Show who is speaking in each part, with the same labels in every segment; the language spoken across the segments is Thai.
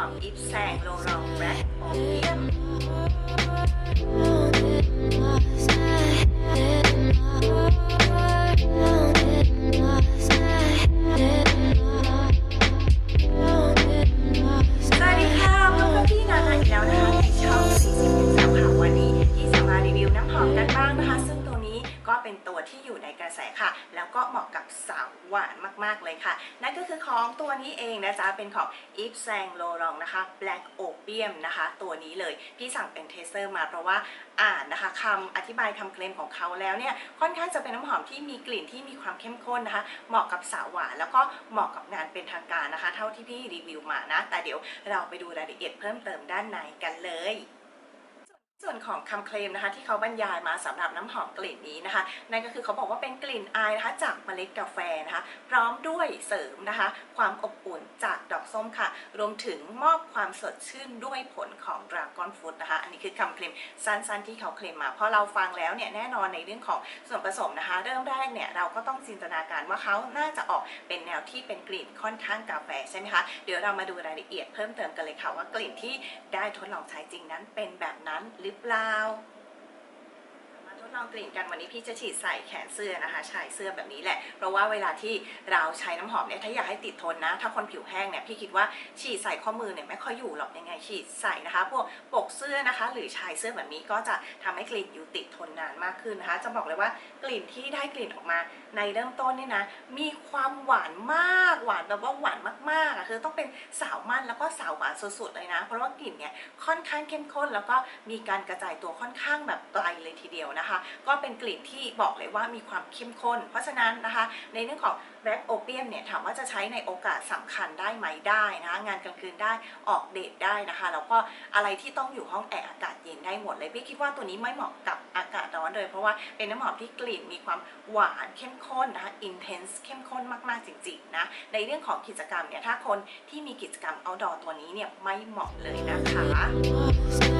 Speaker 1: อมอิฟแซ อยู่ในกระแสค่ะ แล้วก็เหมาะกับสาวหวานมากๆเลยค่ะ นั่นก็คือของตัวนี้เองนะจ๊ะ เป็นของ Yves Saint Laurent นะคะ Black Opium นะคะ ตัวนี้เลย พี่สั่งเป็นเทสเซอร์มาเพราะว่าอ่านนะคะคำอธิบายคำเคลมของเขาแล้วเนี่ย ค่อนข้างจะเป็นน้ำหอมที่มีกลิ่นที่มีความเข้มข้นนะคะ เหมาะกับสาวหวานแล้วก็เหมาะกับงานเป็นทางการนะคะ เท่าที่พี่รีวิวมานะ แต่เดี๋ยวเราไปดูรายละเอียดเพิ่มเติมด้านในกัน ของคำเคลมนะคะที่เขาบรรยายมาสำหรับน้ำหอมกลิ่นนี้นะคะ นั่นก็คือเขาบอกว่าเป็นกลิ่นอายนะคะจากเมล็ดกาแฟนะคะ พร้อมด้วยเสริมนะคะ ความอบอุ่นจากดอกส้มค่ะ รวมถึงมอบความสดชื่นด้วยผลของดราก้อนฟรุตนะคะ อันนี้คือคำเคลมสั้นๆที่เขาเคลมมาพอเราฟังแล้วเนี่ยแน่นอนในเรื่องของส่วนผสมนะคะ เริ่มแรกเนี่ยเราก็ต้องจินตนาการว่าเขาน่าจะออกเป็นแนวที่เป็นกลิ่นค่อนข้างกาแฟใช่ไหมคะเดี๋ยวเรามาดูรายละเอียดเพิ่มเติมกันเลยค่ะว่ากลิ่นที่ได้ทดลองใช้จริงนั้นเป็นแบบนั้นหรือเปล่ามา ทดลองกลิ่นกันวันนี้พี่จะฉีดใส่แขนเสื้อนะคะชายเสื้อแบบนี้แหละ เพราะว่าเวลาที่เราใช้น้ำหอมเนี่ยถ้าอยากให้ติดทนนะ ถ้าคนผิวแห้งเนี่ยพี่คิดว่าฉีดใส่ข้อมือเนี่ยไม่ค่อยอยู่หรอกยังไงฉีดใส่นะคะพวกปกเสื้อนะคะ หรือชายเสื้อแบบนี้ก็จะทำให้กลิ่นอยู่ติดทนนานมากขึ้นนะคะ จะบอกเลยว่ากลิ่นที่ได้กลิ่นออกมา ในเริ่มต้นเนี่ยนะ มีความหวานมากหวานแบบว่าหวานมากๆอะคือต้องเป็นสาวมั่นแล้วก็สาวหวานสุดๆเลยนะ เพราะว่ากลิ่นเนี่ยค่อนข้างเข้มข้นแล้วก็มีการกระจายตัวค่อนข้างแบบไกลเลยทีเดียวนะคะก็เป็นกลิ่นที่บอกเลยว่ามีความเข้มข้น เพราะฉะนั้นนะคะในเรื่องของ Black Opium เนี่ยถามว่าจะใช้ในโอกาสสำคัญได้ไหมได้นะงานกลางคืนได้ออกเดทได้นะคะแล้วก็อะไรที่ต้องอยู่ห้องแอร์อากาศเย็นได้หมดเลยพี่คิดว่าตัวนี้ไม่เหมาะกับอากาศร้อนเลย เพราะว่าเป็นน้ำหอมที่กลิ่นมีความหวานเข้มข้นนะคะ intense เข้มข้นมากๆจริงๆนะในเรื่องของกิจกรรมเนี่ยถ้าคนที่มีกิจกรรม outdoor ตัวนี้เนี่ยไม่เหมาะเลยนะคะ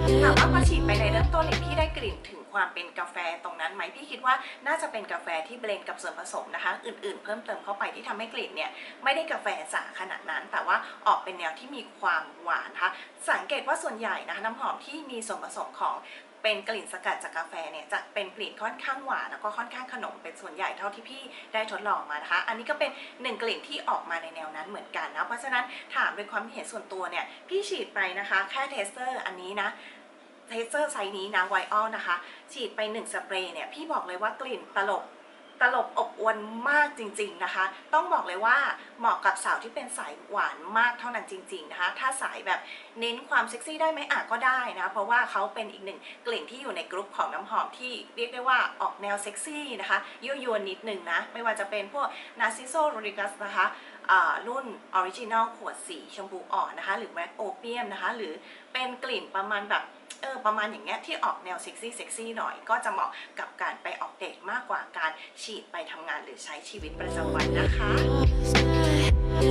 Speaker 1: ถามว่าพอฉีดไปในเริ่มต้นเนี่ยพี่ได้กลิ่นถึงความเป็นกาแฟตรงนั้นไหมพี่คิดว่าน่าจะเป็นกาแฟที่เบลนกับส่วนผสมนะคะ อื่นๆ เพิ่มเติมเข้าไปที่ทำให้กลิ่นเนี่ยไม่ได้กาแฟจ๋าขนาดนั้น แต่ว่าออกเป็นแนวที่มีความหวานนะคะสังเกตว่าส่วนใหญ่นะคะน้ำหอมที่มีส่วนผสมของ เป็นกลิ่นสกัดจากกาแฟเนี่ยจะเป็นกลิ่นค่อนข้างหวานแล้วก็ค่อนข้างขนมเป็นส่วนใหญ่เท่าที่พี่ได้ทดลองมานะคะ อันนี้ก็เป็นหนึ่งกลิ่นที่ออกมาในแนวนั้นเหมือนกันนะเพราะฉะนั้นถามด้วยความเห็นส่วนตัวเนี่ยพี่ฉีดไปนะคะ แค่เทสเตอร์อันนี้นะเทสเตอร์ไซส์นี้นะไวออลนะคะ ฉีดไป1สเปรย์เนี่ยพี่บอกเลยว่ากลิ่นตลบ ตลบอบอวนมากจริง ๆนะคะ ต้องบอกเลยว่าเหมาะกับสาวที่เป็นสายหวานมากเท่านั้นจริง ๆนะคะ ถ้าสายแบบเน้นความเซ็กซี่ได้ไหมอาจก็ได้นะ เพราะว่าเขาเป็นอีกหนึ่งกลิ่นที่อยู่ในกลุ่มของน้ำหอมที่เรียกได้ว่าออกแนวเซ็กซี่นะคะยั่วยวนนิดนึงนะ ไม่ว่าจะเป็นพวก Narciso Rodriguez นะคะอ่ารุ่นออริจินอลขวดสีชมพูอ่อนนะคะ หรือ Black Opium นะคะ หรือเป็นกลิ่นประมาณแบบเออประมาณอย่างเงี้ยที่ออกแนวเซ็กซี่เซ็กซี่หน่อยก็จะเหมาะกับการไปออก เด็กมากกว่าการฉีดไปทำงานหรือใช้ชีวิตประจำวันนะคะ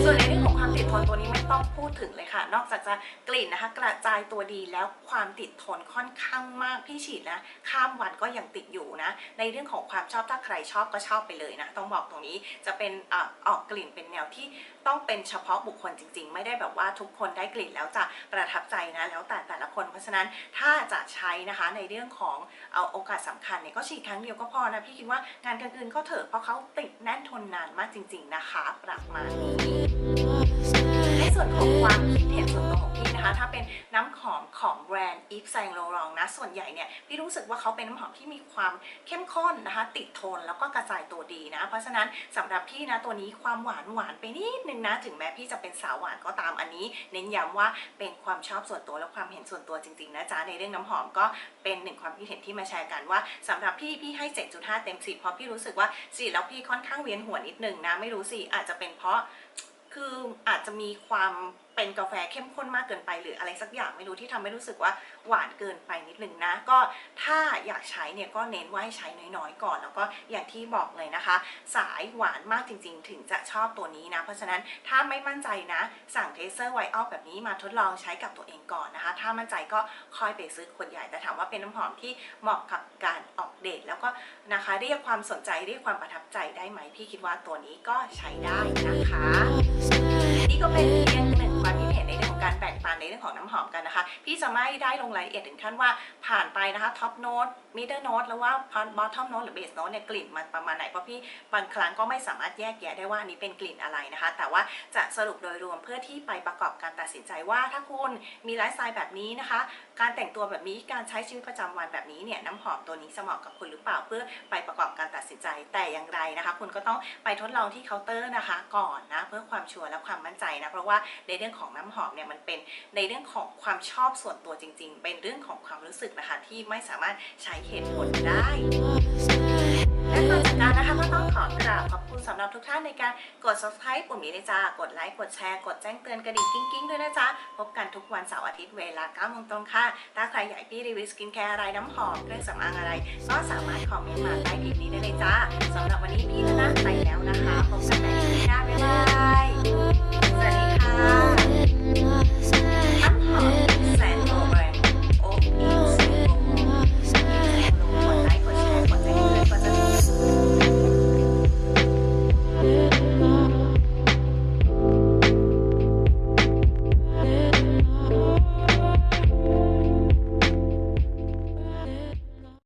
Speaker 1: ส่วนในเรื่องของความติดทนตัวนี้ไม่ต้องพูดถึงเลยค่ะ นอกจากจะกลิ่นนะคะ กระจายตัวดีแล้วความติดทนค่อนข้างมากพี่ฉีดนะ ข้ามวันก็ยังติดอยู่นะ ในเรื่องของความชอบถ้าใครชอบก็ชอบไปเลยนะ ต้องบอกตรงนี้จะเป็นอออกกลิ่นเป็นแนวที่ต้องเป็นเฉพาะบุคคลจริง ๆ ไม่ได้แบบว่าทุกคนได้กลิ่นแล้วจะประทับใจนะ แล้วแต่แต่ละคน เพราะฉะนั้นถ้าจะใช้นะคะในเรื่องของเอาโอกาสสำคัญเนี่ยก็ฉีดครั้งเดียวก็พอนะ พี่คิดว่างานกลางคืนก็เถอะเพราะเขาติดแน่นทนนานมากจริง ๆนะคะ ประมาณนี้ ของความคิดเห็นส่วนตัวของพี่นะคะ ถ้าเป็นน้ำหอมของแบรนด์ Yves Saint Laurent นะ ส่วนใหญ่เนี่ยพี่รู้สึกว่าเขาเป็นน้ำหอมที่มีความเข้มข้นนะคะ ติดทนแล้วก็กระจายตัวดีนะ เพราะฉะนั้นสำหรับพี่นะตัวนี้ความหวานหวานไปนิดนึงนะ ถึงแม้พี่จะเป็นสาวหวานก็ตามอันนี้ เน้นย้ำว่าเป็นความชอบส่วนตัวและความเห็นส่วนตัวจริงๆนะจ๊ะในเรื่องน้ำหอมก็เป็นหนึ่งความคิดเห็นที่มาแชร์กันว่าสำหรับพี่พี่ให้ 7.5 เต็ม 10 เพราะพี่รู้สึกว่าสีแล้วพี่ค่อนข้างเวียนหัวนิดนึงนะไม่รู้สิอาจจะเป็นเพราะ คืออาจจะมีความ เป็นกาแฟเข้มข้นมากเกินไปหรืออะไรสักอย่างไม่รู้ที่ทำให้รู้สึกว่าหวานเกินไปนิดนึงนะ ก็ถ้าอยากใช้เนี่ยก็เน้นว่าให้ใช้น้อยๆก่อน แล้วก็อย่างที่บอกเลยนะคะ สายหวานมากจริง ๆ ถึงจะชอบตัวนี้นะ เพราะฉะนั้นถ้าไม่มั่นใจนะ สั่งเทเซอร์ไวออฟแบบนี้มาทดลองใช้กับตัวเองก่อนนะคะ ถ้ามั่นใจก็ค่อยไปซื้อขวดใหญ่แต่ถามว่าเป็นน้ำหอมที่เหมาะกับการออกเดทแล้วก็นะคะเรียกความสนใจเรียกความประทับใจได้ไหมพี่คิดว่าตัวนี้ก็ใช้ได้นะคะ ของน้ำหอมกันนะคะ พี่จะไม่ได้ลงรายละเอียดถึงขั้นว่า ผ่านไปนะคะท็อปโน้ตมิดเดิลโน้ตแล้วว่าบอททอมโน้ตหรือเบสโน้ตเนี่ยกลิ่นมันประมาณไหนเพราะพี่บางครั้งก็ไม่สามารถแยกแยะได้ว่าอันนี้เป็นกลิ่นอะไรนะคะ แต่ว่าจะสรุปโดยรวมเพื่อที่ไปประกอบการตัดสินใจว่าถ้าคุณมีไลฟ์สไตล์แบบนี้นะคะ การแต่งตัวแบบนี้การใช้ชีวิตประจำวันแบบนี้เนี่ยน้ำหอมตัวนี้จะเหมาะกับคุณหรือเปล่าเพื่อไปประกอบการตัดสินใจแต่อย่างไรนะคะ คุณก็ต้องไปทดลองที่เคาน์เตอร์นะคะ ก่อนนะเพื่อความชัวร์และความมั่นใจนะเพราะว่าในเรื่องของน้ำหอมเนี่ยมันเป็นในเรื่องของความชอบส่วนตัวจริง ๆ เป็นเรื่องของความรู้สึกนะคะ ที่ไม่สามารถใช้เหตุผลได้และก่อนจากกันนะคะก็ต้องขอกราบขอบคุณสำหรับทุกท่านในการกด subscribe ปุ่มนี้เลยจ้ากดไลค์กดแชร์กดแจ้งเตือนกระดิ่งกิ้งๆด้วยนะจ๊ะพบกันทุกวันเสาร์อาทิตย์เวลา9โมงตรงค่ะ ถ้าใครอยากให้พี่รีวิวสกินแคร์อะไรน้ำหอมเครื่องสำอางอะไร ก็สามารถคอมเมนต์มาใต้คลิปนี้ได้เลยจ้าสำหรับวันนี้พี่ธนาไปแล้วนะคะพบกันใหม่คลิปหน้าบ๊ายบาย